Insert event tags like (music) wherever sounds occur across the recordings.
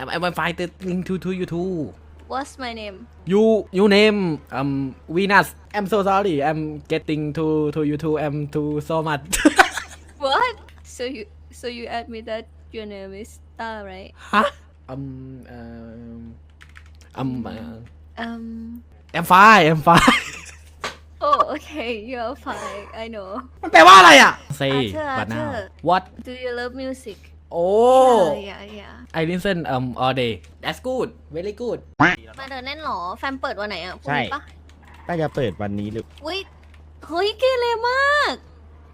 I am I'm link to to too. What's my name? You you name um Venus. I'm so sorry. I'm getting to to too. I'm too so much. (laughs) What? So you so you admit that your name is Ta, right? huh? Um um um. Uh, um. I'm fine. I'm fine. (laughs) Oh, okay. You're fine. I know. มันแปลว่าอะไรอ่ะ (laughs) Say but now what Do you love music? โอ้ไอรินเซนเอ่อ all day that's good very good มาเดินแน่นหรอแฟนเปิดวันไหนอ่ะใช่ปน้ะาจะเปิดวันนี้หรือวิ้ยเฮ้ยเกเรมาก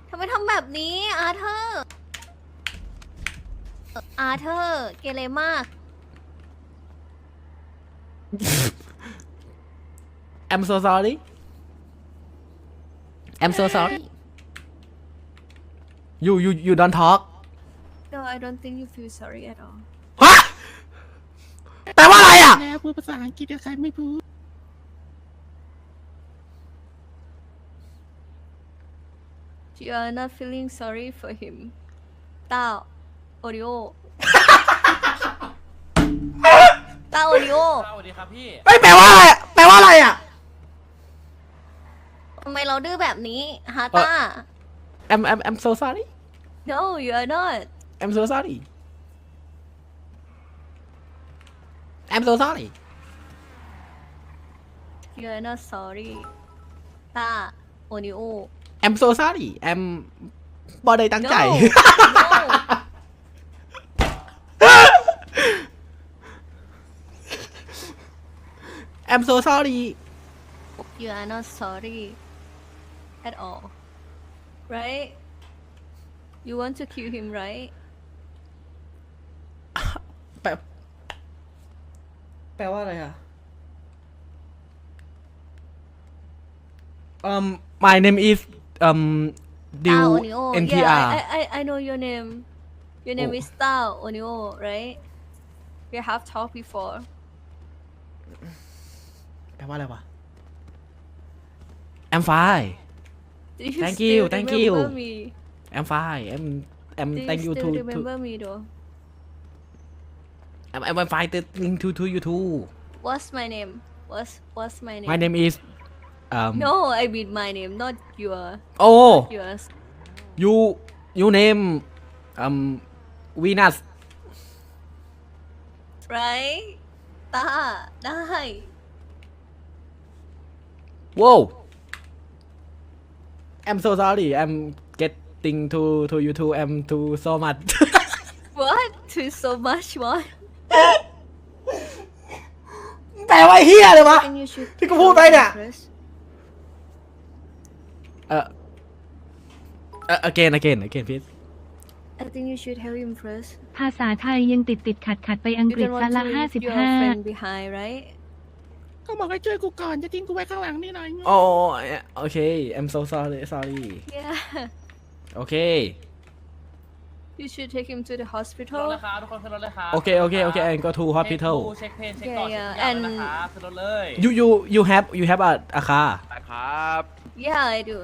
ทำไมทำแบบนี้อาเธอร์อาเธอร์เกเรมากแอมโซ so sorry I'm ซซ s o r อยู่อยู่อยู่ดอนท a อ k No I don't think you feel sorry at all ฮะแปลว่าอะไรอ่ะแม่พูดภาษาอังกฤษกับใครไม่พูด you are not feeling sorry for him ตาโอริโอตาโอริโอสวัสดีครับพี่แปลว่าอะไรแปลว่าอะไรอ่ะทำไมเราดื้อแบบนี้ฮาต้า I'm I'm I'm so sorry No you are not I'm so sorry. I'm so sorry. You're not sorry. ต้าโอนิโอ I'm so sorry. I'm บอได้ตั้งใจ (laughs) I'm so sorry. You are not sorry at all, right? You want to kill him, right? แปลแปลว่าอะไรอะอืม my name is อืมดว Onio NTR yeah I, I I know your name your name is Tao Onio right we have talked before แปลว่าอะไรวะ I'm fine Thank you, t h a n k you. m I'm fine I'm I'm Do you thank you still o o remember me though I am find the link to to YouTube. What's my name? What's what's my name? My name is. Um. No, I mean my name, not your. Oh. Not yours. You you name, um, Venus. Right. ตาได้ Whoa. I'm so sorry. I'm getting to to you YouTube. I'm too so much. (laughs) what? Too so much? What? แต่ว่าเฮียเลยวะที่กูพูดไปเนี่ยเอ่อเออเกนเ n again again p ภาษาไทยยังติดติดขัดขัดไปอังกฤษละห้าสิบห้าเขาบอกให้ช่วยกูก่อนจะทิ้งกูไว้ข้างหลังนี่หน่อยโอ้โอเค I'm so sorry sorry yeah okay You should take him to the hospital. เลยครทุกคนขึ้นรถเค Okay, okay, okay, and go to hospital. เน y a h and- You, you, you have, you have a, a car. ครับ Yeah, I do.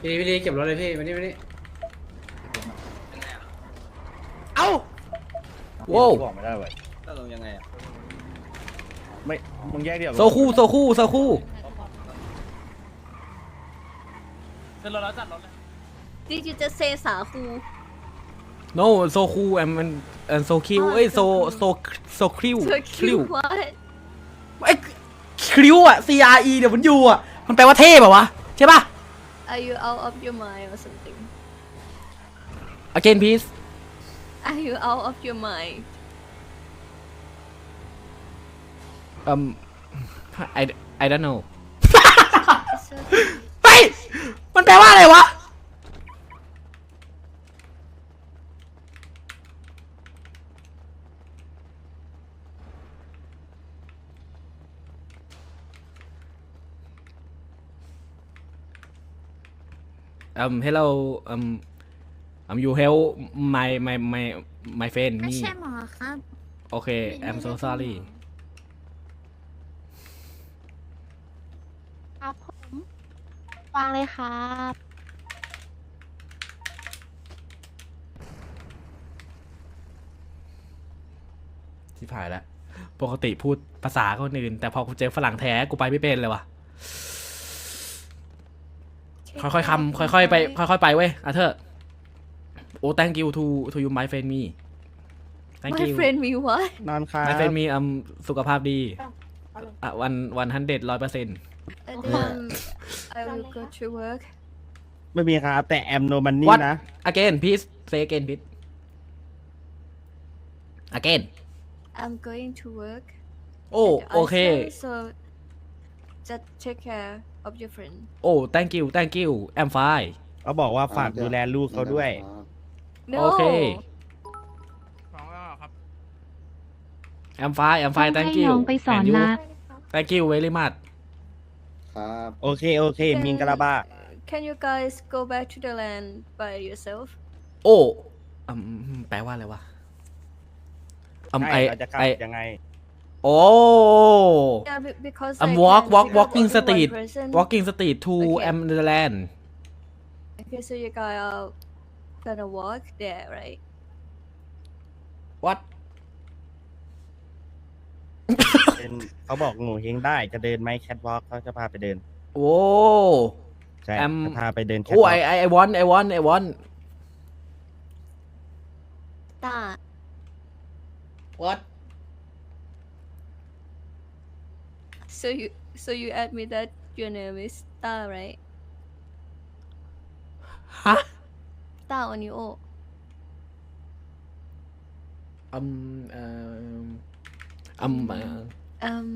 พี่ีพี่ลีเก็บรถเลยพี่มานี่มานี่เอ้า Wow. บอกไม่ได้เว้ยต้องลงยังไงอ่ะไม่มึงแยกเดี๋ยวโซคู่โซคู่โซคู่เซ็นรถแล้วจัดรถเลยที่จะ u j u สาคู no โซคู่แอมมันแอมโซคิวเอ้ยโซโซโซคริวคริว what ไอ้ยคริวอะ C R E เดี๋ยวมันอยู่อะมันแปลว่าเท่ป่วะใช่ป่ะ Are you out of your mind or something again please Are you out of your mind อืม I I don't know ไปมันแปลว่าอะไรวะอืมให้เราอืมอืมอยู่เฮล my my my my friend นี่ใช่หมอครับ โอเค I'm so sorry วางเลยครับ ที่ผ่ายแล้วปกติพูดภาษาคนอื่น แต่พอกูเจอฝรั่งแท้กูไปไม่เป็นเลยว่ะ ค่อยๆคำค่อยๆไปค่อยๆไปเว้ย อ่ะเธอโอ้ thank you to to you my friend me thank y o u friend me what นอนครับ my friend me อืมสุขภาพดี อ่ะ วันวันฮันเด็ดร้อยเปอร์เซ็นต์ I will go to work ไม่มีครับแต่แอมโนมันนี่นะ again please say again please again I'm going to work โอ้ a โอ also, เค so just take care of your friend โอ้ thank you thank you I'm fine เขาบอกว่าฝากดูแลลูกเขาด้วย โอเคแอมก็ครับฟ m f thank you น้องไปสอนนะ thank you very much ครับโอเคโอเคมีกระลบา Can you guys go back to the land by yourself โอ้อืมแปลว่าอะไรวะอืมไอไอยังไงโอ้ Yeah be- c a u s e I'm walk walk i walking street walking street to am the land Okay so you guys are gonna walk there right what เขาบอกหนูเฮงได้จะเดินไหมแคทวอล์กเขาจะพาไปเดินโอ้ใช่แอมจะพาไปเดินแคทโอ้์กไอ้ไอไอไอวอนไอวอนไอวอนตา what so you so you admit that your name is Ta right ฮะอันนี้โอ้อืมอ um อัมมาอืม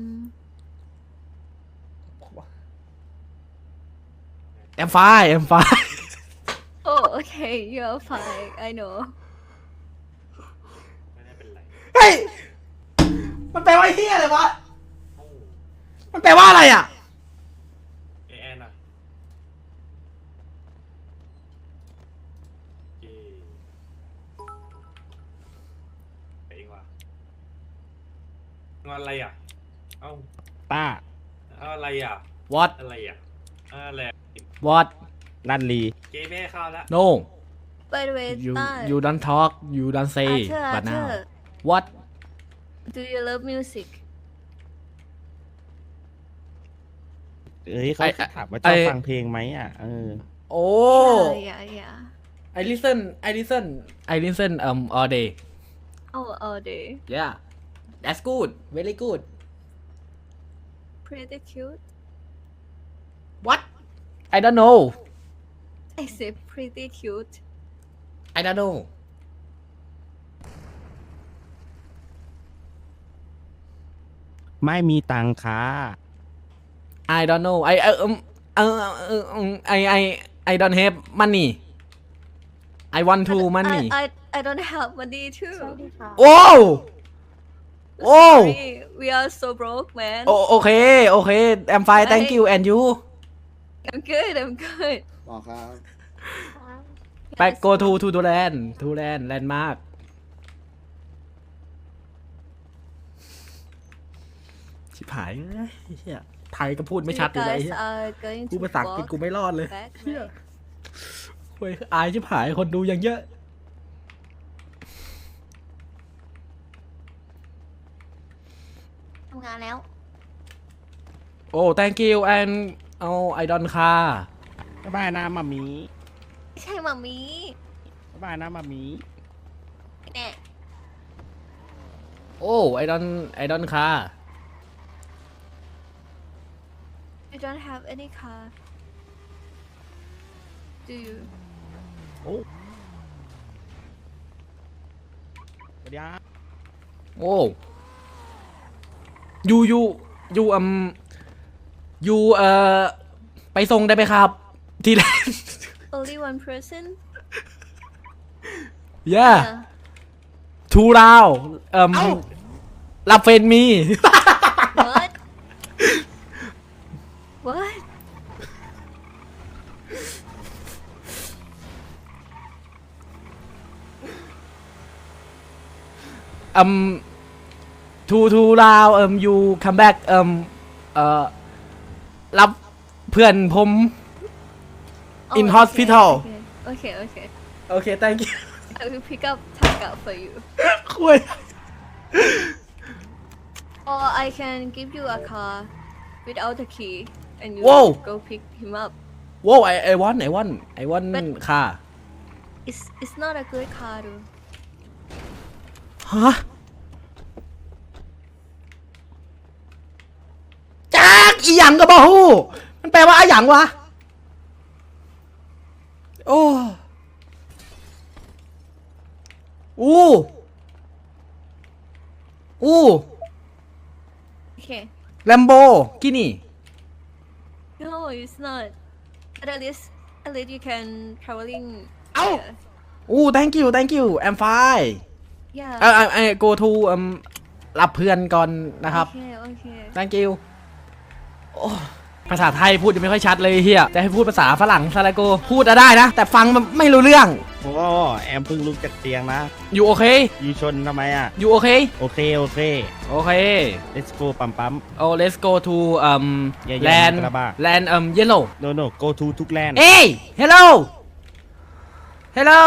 เอมไฟเอมไฟ oh o k เ y you're fine I know เฮ้ยมันแปลว่าเฮียอะไรวะมันแปลว่าอะไรอ่ะอะไรอ่ะเอาป้าเอาอะไรอ่ะ วอตอะไรอ่ะอะไรวอตนันลีเกมไ่เข้าแล้วโน่ไปเวยูต้ายู่ดันทอล์กอยู่ดันเซ่บัดาตนาวอต Do you love music เอ้ยเขาถามว่าชอบฟังเพลงไหมอ่ะเออโอ้ไอริสันไอริสันไอริสันเอ่อออเดย์ oh all day yeah that's good very good pretty cute what I don't know I say pretty cute I don't know ไม่มีตังค่ะ I don't know I เออเออเออ I I I don't have money I want to money I I I don't have money too โอ้โอ้ We are so broke man โอโอเคโอเค I'm fine thank you and you I'm good I'm good บอกครับไป go to to to land to land landmark ชิบหายเฮียไทยก็พูดไม่ชัดเลยกูภาษาอังกฤษกูไม่รอดเลยเฮียคุยอายชิบหายคนดูยังเยอะำงานแล้ว โอ้ thank you and เอาไอดอนค่ะบ๊ายบายนะมามีใช่มามีบ๊ายบายนะมามีแน่ โอ้ไอดอนไอดอนค่ะ you don't have any car do you โอ้สดีครัโอ้ยูยูยูอืมยูเอ่อไปส่งได้ไหมครับ ทีแรก Only one person yeah two round อืมรับเฟนมี What What อืมทูทูลาวเอิมยูคัมแบ็กเอิมเอ่อรับเพื่อนผมอินฮโอสพิทอลโอเค โอเค โอเค thank you I will pick up tag out for you คุย or I can give you a car without the key and you Whoa. go pick him up whoa I I want I want I want car it's it's not a good car though huh อีหยังก็บ่ฮู้มันแปลว่าอีหยังวะ โอ้อูโอ้ โอเคแลมโบกินี่ no it's not at least at least you can traveling เอ้าโ e h อ้ thank you thank you I'm fine yeah เออเอ go to um รับเพื่อนก่อนนะครับ thank you ภาษาไทยพูดยังไม่ค่อยชัดเลยเฮียจะให้พูดภาษาฝรั่งซาลาโก พูดจะได้นะ แต่ฟังมันไม่รู้เรื่อง โอ้แอมเพิ่งลุกจากเตียงนะ อยู่โอเค อยู่ชนทำไมอ่ะ อยู่โอเค โอเค โอเค โอเค let's go ปั๊มปั๊มโอ้ let's go to um land land um yellow no no go to ทุกแลนด์เอ้ย hello hello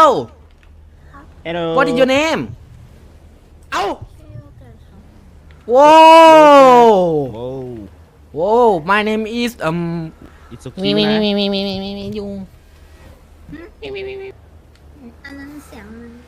hello what is your name เอ้าว้าว Whoa, my name is um. It's okay มีมีนะมีมีมีมีมีมียุงอันนั้นเสียงมัน